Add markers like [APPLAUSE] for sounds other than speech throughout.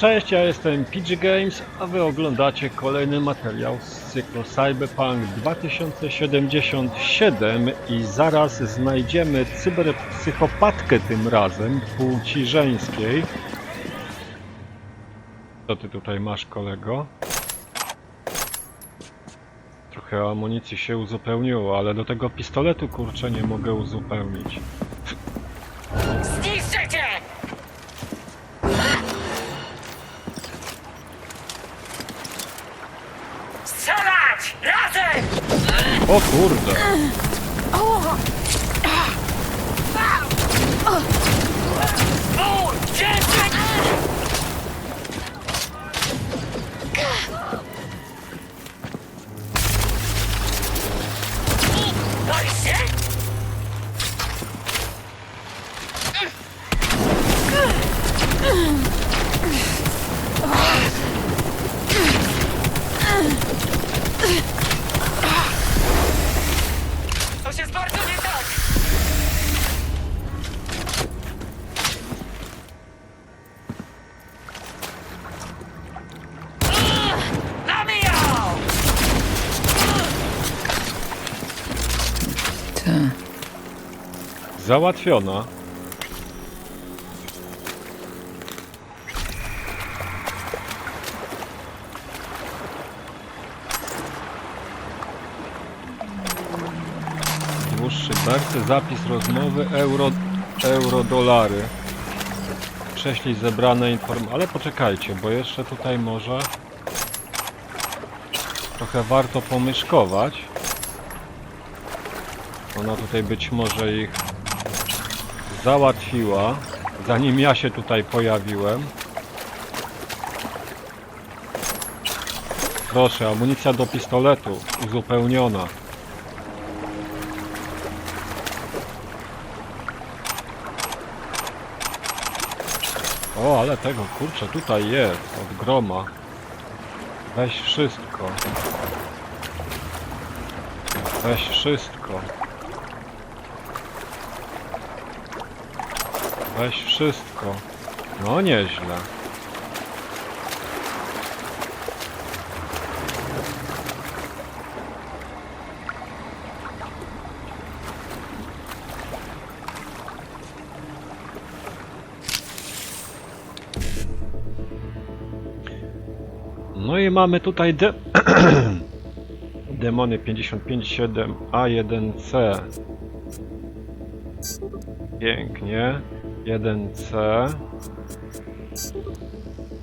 Cześć, ja jestem PG Games, a wy oglądacie kolejny materiał z cyklu Cyberpunk 2077 i zaraz znajdziemy cyberpsychopatkę tym razem, płci żeńskiej. Co ty tutaj masz, kolego? Trochę amunicji się uzupełniło, ale do tego pistoletu kurczę nie mogę uzupełnić. Załatwiona. Dłuższy bercy, zapis rozmowy, euro, euro, dolary. Prześlij zebrane informacje. Ale poczekajcie, bo jeszcze tutaj może trochę warto pomyszkować. Ona tutaj być może ich załatwiła, zanim ja się tutaj pojawiłem. Proszę, amunicja do pistoletu uzupełniona. O, ale tego, kurczę, tutaj jest, od groma. Weź wszystko. Weź wszystko. Weź wszystko. No nieźle. No i mamy tutaj de [CLEARS THROAT] demony 557 A1C. Pięknie. 1C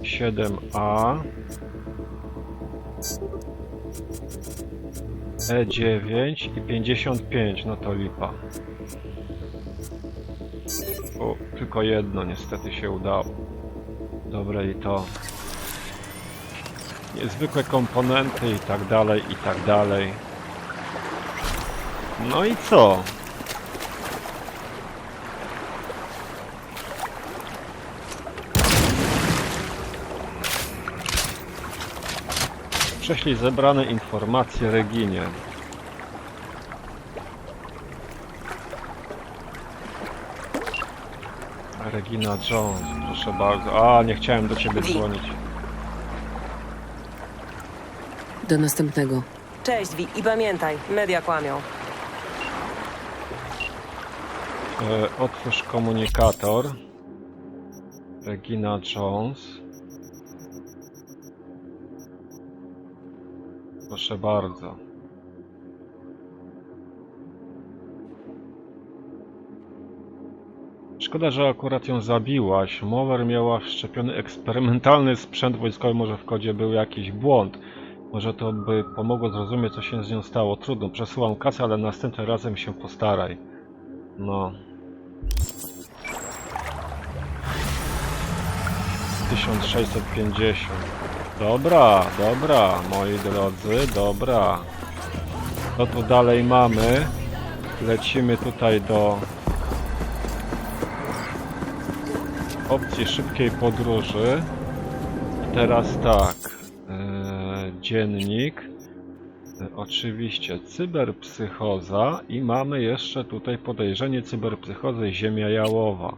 7A E9 i 55, no to lipa. O, tylko jedno niestety się udało. Dobre i to. Niezwykłe komponenty i tak dalej, i tak dalej. No i co? Prześlij zebrane informacje Reginie. Regina Jones, proszę bardzo. A, nie chciałem do ciebie dzwonić. Do następnego. Cześć, Wi. I pamiętaj, media kłamią. E, otwórz komunikator. Regina Jones. Proszę bardzo. Szkoda, że akurat ją zabiłaś. Mower miała wszczepiony eksperymentalny sprzęt wojskowy, może w kodzie był jakiś błąd. Może to by pomogło zrozumieć, co się z nią stało. Trudno, przesyłam kasę, ale następnym razem się postaraj. No. 1650. Dobra, dobra, moi drodzy, dobra. Co tu dalej mamy? Lecimy tutaj do opcji szybkiej podróży. Teraz tak. e, dziennik. E, Oczywiście cyberpsychoza i mamy jeszcze tutaj podejrzenie cyberpsychozy Ziemia Jałowa.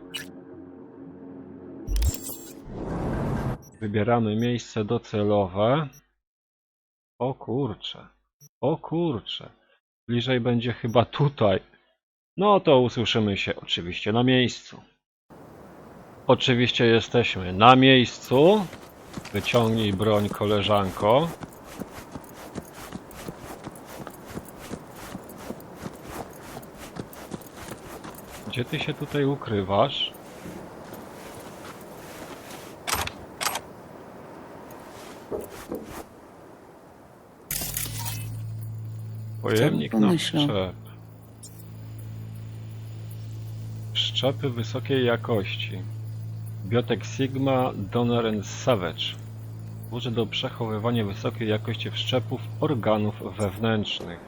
Wybieramy miejsce docelowe. O kurcze. O kurcze. Bliżej będzie chyba tutaj. No to usłyszymy się oczywiście na miejscu. Oczywiście jesteśmy na miejscu. Wyciągnij broń, koleżanko. Gdzie ty się tutaj ukrywasz? Pojemnik na pomyślał? wszczep. Szczepy wysokiej jakości. Biotek Sigma Donor Savage. Służy do przechowywania wysokiej jakości wszczepów organów wewnętrznych.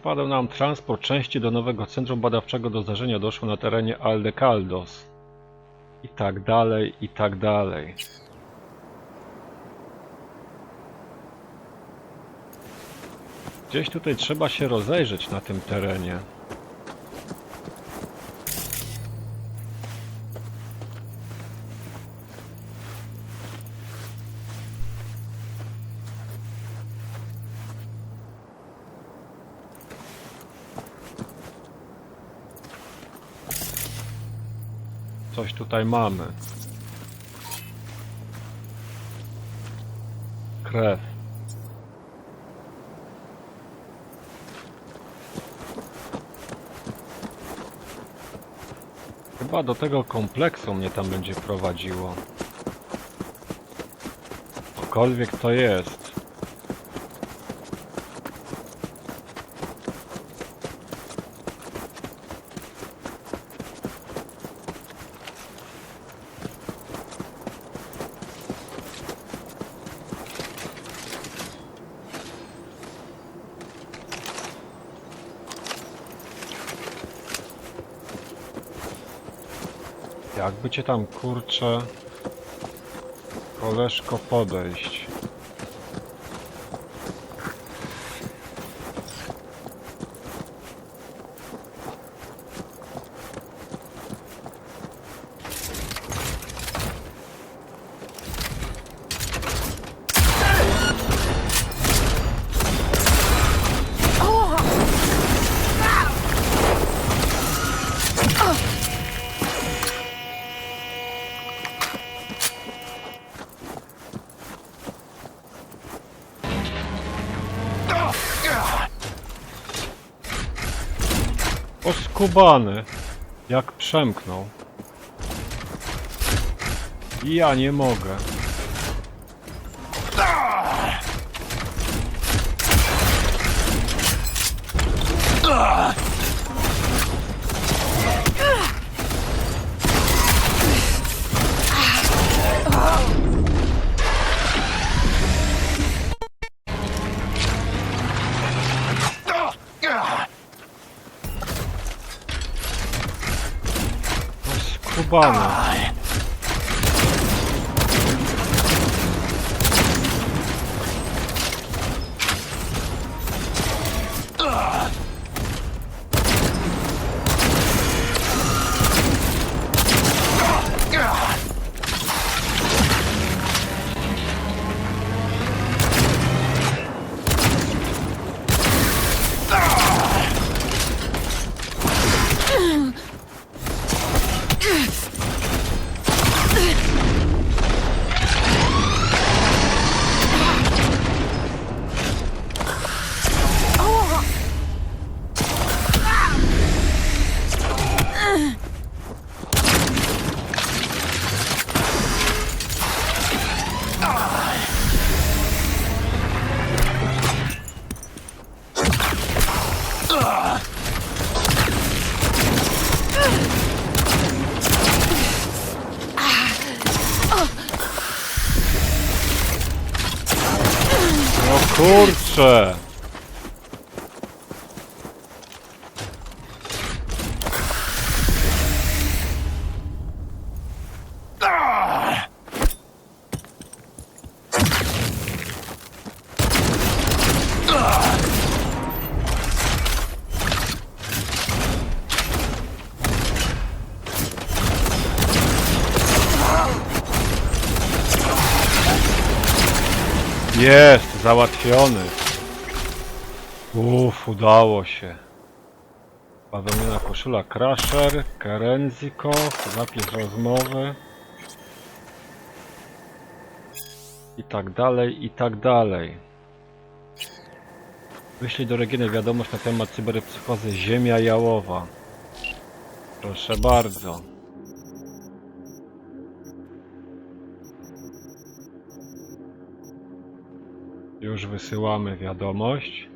Przepadał nam transport części do nowego centrum badawczego do zdarzenia doszło na terenie Aldecaldos. I tak dalej, i tak dalej. Gdzieś tutaj trzeba się rozejrzeć na tym terenie. Coś tutaj mamy. Krew. Chyba do tego kompleksu mnie tam będzie prowadziło. Cokolwiek to jest. Jakby cię tam kurczę koleżko podejść. Oskubany. Jak przemknął. Ja nie mogę. Oskubany. No Jest, załatwiony. Uff, udało się. Bawełniana koszula Crusher, Kerenziko, zapis rozmowy. I tak dalej, i tak dalej. Wyślij do Reginy wiadomość na temat cyberpsychozy Ziemia Jałowa. Proszę bardzo. Już wysyłamy wiadomość.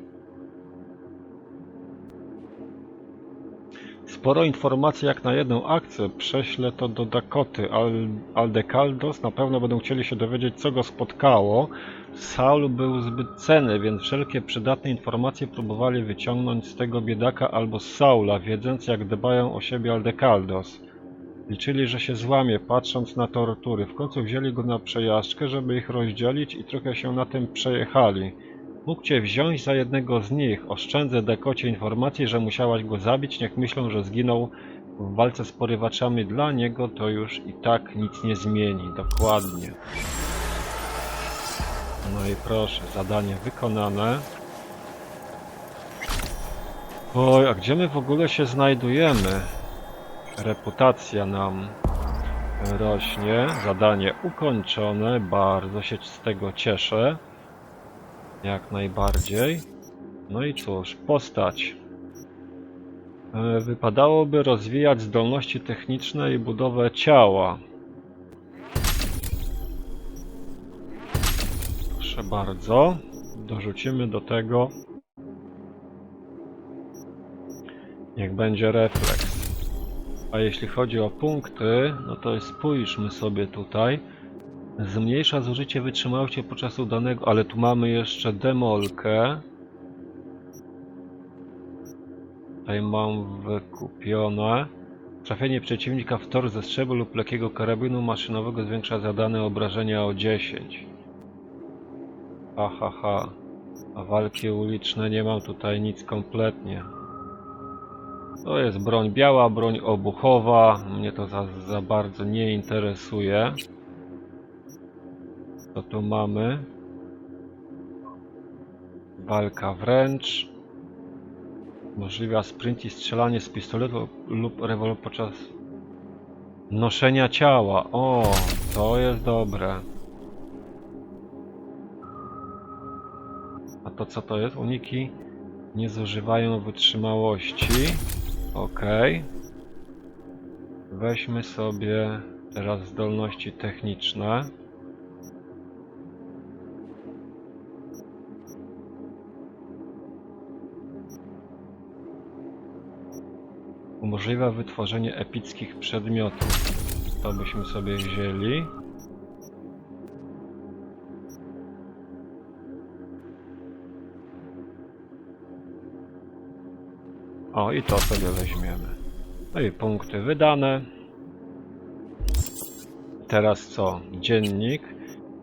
Sporo informacji jak na jedną akcję. Prześlę to do Dakoty. Al Aldecaldos na pewno będą chcieli się dowiedzieć, co go spotkało. Saul był zbyt cenny, więc wszelkie przydatne informacje próbowali wyciągnąć z tego biedaka albo z Saula, wiedząc jak dbają o siebie Aldecaldos. Liczyli, że się złamie, patrząc na tortury. W końcu wzięli go na przejażdżkę, żeby ich rozdzielić i trochę się na tym przejechali. Mógł cię wziąć za jednego z nich. Oszczędzę Dakocie informacji, że musiałaś go zabić. Niech myślą, że zginął w walce z porywaczami. Dla niego to już i tak nic nie zmieni. Dokładnie. No i proszę, zadanie wykonane. Oj, a gdzie my w ogóle się znajdujemy? Reputacja nam rośnie. Zadanie ukończone. Bardzo się z tego cieszę. Jak najbardziej. No i cóż, postać. E, Wypadałoby rozwijać zdolności techniczne i budowę ciała. Proszę bardzo. Dorzucimy do tego. Niech będzie refleks. A jeśli chodzi o punkty, no to spójrzmy sobie tutaj. Zmniejsza zużycie wytrzymałości podczas udanego, ale tu mamy jeszcze demolkę. Tutaj mam wykupione. Trafienie przeciwnika w tor ze strzelby lub lekkiego karabinu maszynowego zwiększa zadane obrażenia o 10. Ha ha ha. A walki uliczne nie mam tutaj nic kompletnie. To jest broń biała, broń obuchowa. Mnie to za, za bardzo nie interesuje. Co tu mamy? Walka wręcz. Możliwa sprint i strzelanie z pistoletu lub rewolweru podczas noszenia ciała. O, to jest dobre. A to co to jest? Uniki nie zużywają wytrzymałości. Okej. Weźmy sobie teraz zdolności techniczne. Umożliwia wytworzenie epickich przedmiotów. To byśmy sobie wzięli. O, i to sobie weźmiemy. No i punkty wydane. Teraz co? Dziennik.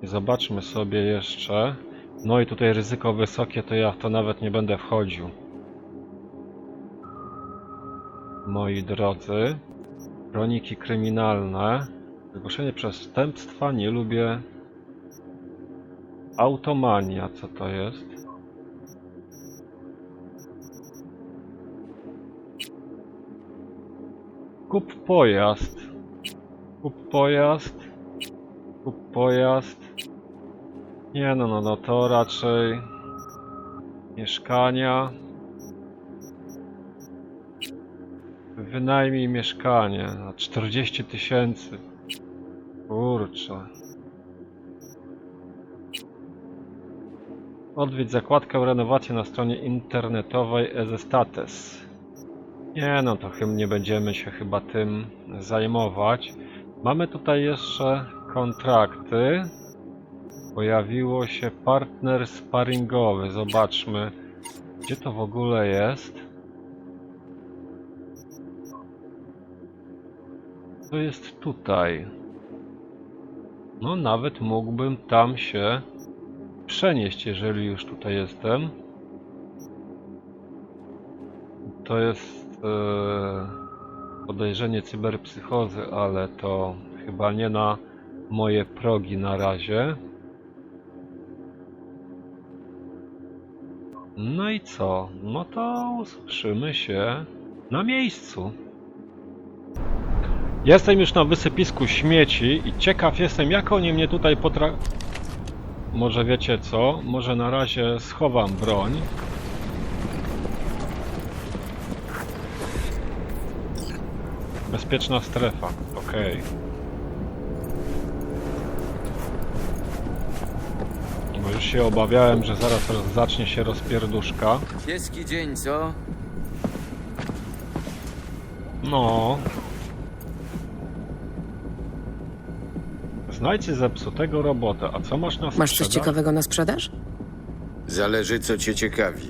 Zobaczmy sobie jeszcze. No i tutaj ryzyko wysokie, to ja w to nawet nie będę wchodził. Moi drodzy. Kroniki kryminalne. Zgłoszenie przestępstwa. Nie lubię. Automania. Co to jest? Kup pojazd. Kup pojazd. Kup pojazd. Nie no, no, no to raczej mieszkania. Wynajmij mieszkanie na 40 tysięcy. Kurczę. Odwiedź zakładkę renowacji na stronie internetowej Ezestates. Nie no, to chyba nie będziemy się chyba tym zajmować. Mamy tutaj jeszcze kontrakty. Pojawiło się partner sparingowy. Zobaczmy, gdzie to w ogóle jest. To jest tutaj. No, nawet mógłbym tam się przenieść, jeżeli już tutaj jestem. To jest podejrzenie cyberpsychozy, ale to chyba nie na moje progi na razie. No i co? No to usłyszymy się na miejscu. Jestem już na wysypisku śmieci i ciekaw jestem, jak oni mnie tutaj potra... Może wiecie co? Może na razie schowam broń. Bezpieczna strefa, okej. Bo już się obawiałem, że zaraz roz- zacznie się rozpierduszka. Kiepski dzień, co? No. Znajdźcie zepsutego robota. A co masz na sprzedaż? Masz coś ciekawego na sprzedaż? Zależy, co cię ciekawi.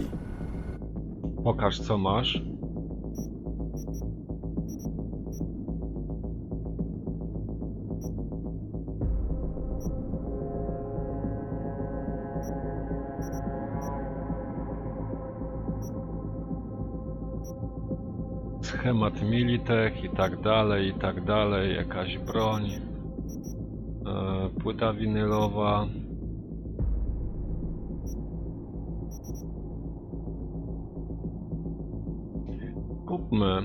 Pokaż co masz. Schemat Militech i tak dalej, i tak dalej, jakaś broń, e, płyta winylowa. Kupmy.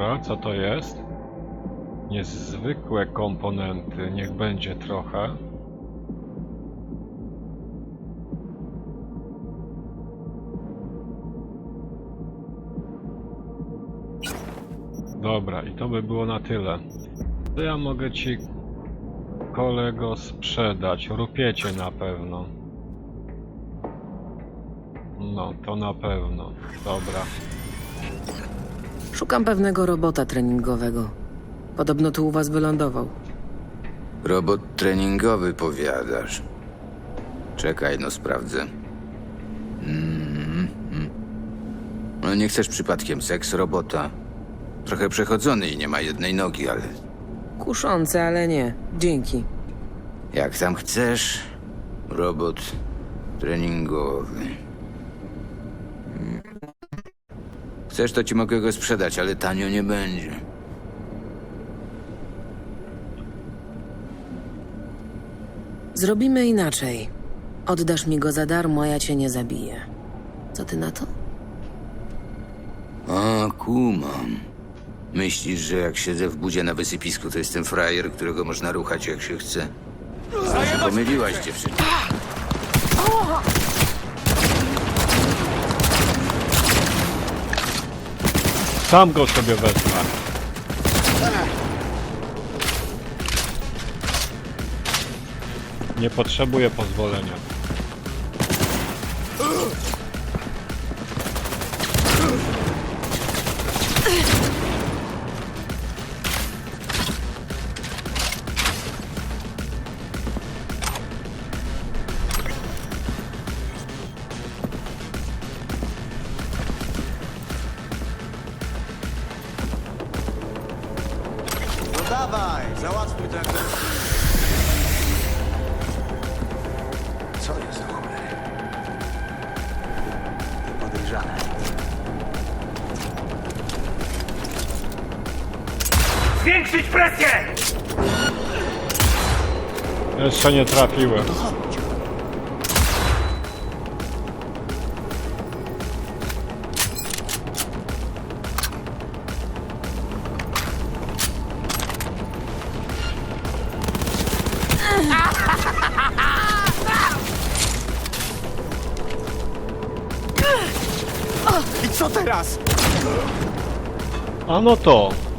Dobra, co to jest? Niezwykłe komponenty, niech będzie trochę. Dobra, i to by było na tyle. To ja mogę ci, kolego, sprzedać. Rupiecie na pewno. No, to na pewno. Dobra. Szukam pewnego robota treningowego. Podobno tu u was wylądował. Robot treningowy, powiadasz. Czekaj, no sprawdzę. Mm, mm. No nie chcesz przypadkiem seks robota? Trochę przechodzony i nie ma jednej nogi, ale Kuszące, ale nie. Dzięki. jak tam chcesz, robot treningowy. Chcesz, to ci mogę go sprzedać, ale tanio nie będzie. Zrobimy inaczej. Oddasz mi go za darmo, a ja cię nie zabiję. Co ty na to? A, kumam. Myślisz, że jak siedzę w budzie na wysypisku, to jestem frajer, którego można ruchać jak się chce? Pomyliłaś dziewczyna. Sam go sobie wezmę. Nie potrzebuję pozwolenia. Podejrzane. Zwiększyć presję! Jeszcze nie trafiłem. A no to.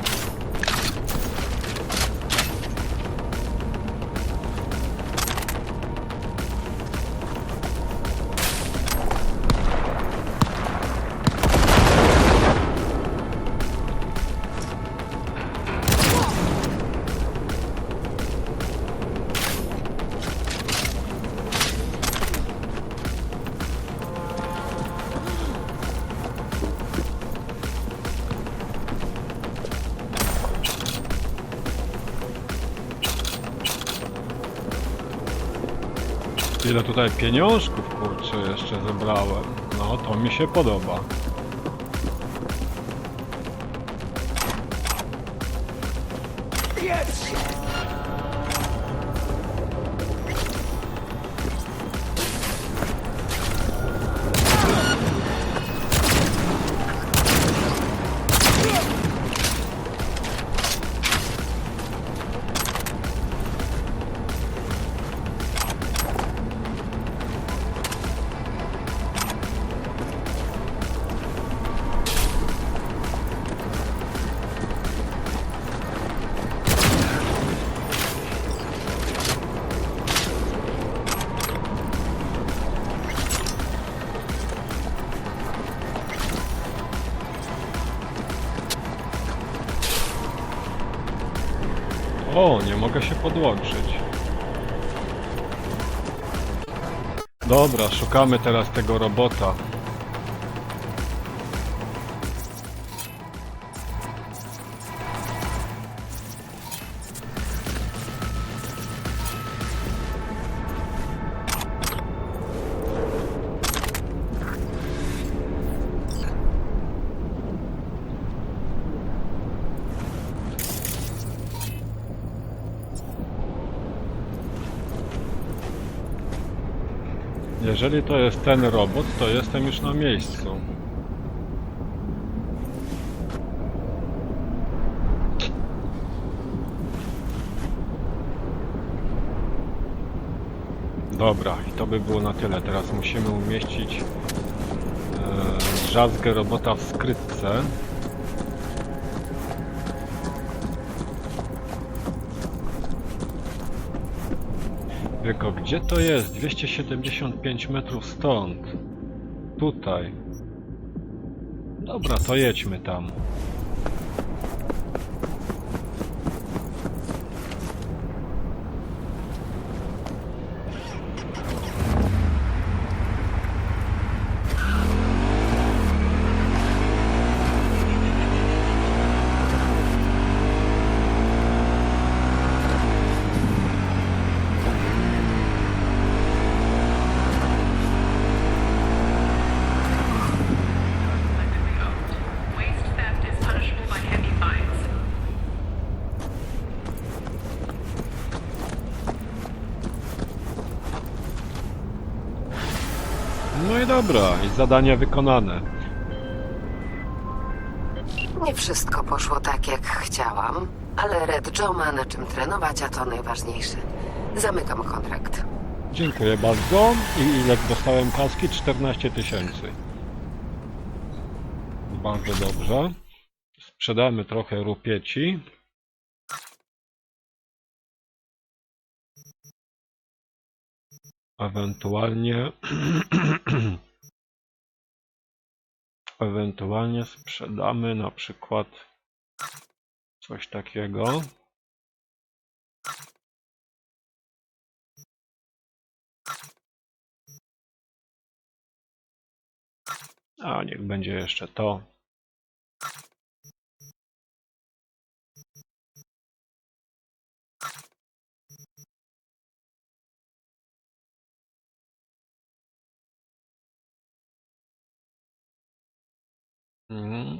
Ile tutaj pieniążków, kurczę, jeszcze zebrałem. No, to mi się podoba. O, nie mogę się podłączyć. Dobra, szukamy teraz tego robota. Jeżeli to jest ten robot, to jestem już na miejscu. Dobra, i to by było na tyle. Teraz musimy umieścić e, drzazgę robota w skrytce. Tylko gdzie to jest? 275 metrów stąd. Tutaj. Dobra, to jedźmy tam. Dobra, i zadanie wykonane. Nie wszystko poszło tak, jak chciałam, ale Red Joe ma na czym trenować, a to najważniejsze. Zamykam kontrakt. Dziękuję bardzo. I ile dostałem kaski? 14 tysięcy. Bardzo dobrze. Sprzedamy trochę rupieci. Ewentualnie... [CLEARS THROAT] Ewentualnie sprzedamy na przykład coś takiego. A niech będzie jeszcze to.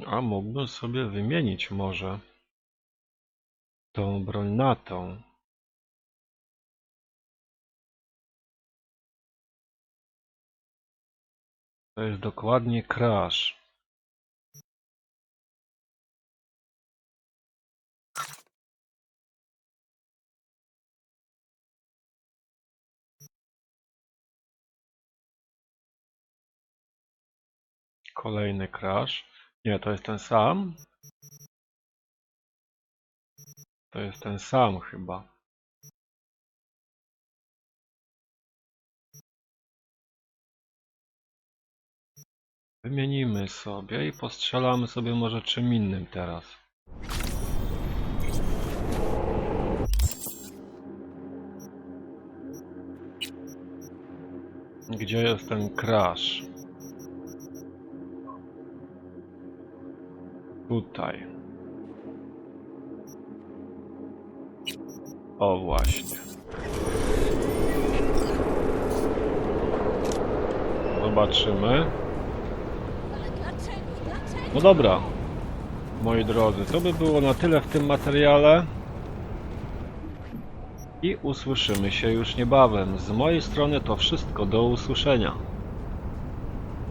A mógłbym sobie wymienić może tą broń na tą. To jest dokładnie crash. Kolejny crash. Nie, to jest ten sam. To jest ten sam chyba. Wymienimy sobie i postrzelamy sobie może czym innym teraz. Gdzie jest ten crash? Tutaj. O właśnie. zobaczymy. No dobra, moi drodzy, to by było na tyle w tym materiale. I usłyszymy się już niebawem. Z mojej strony to wszystko. Do usłyszenia.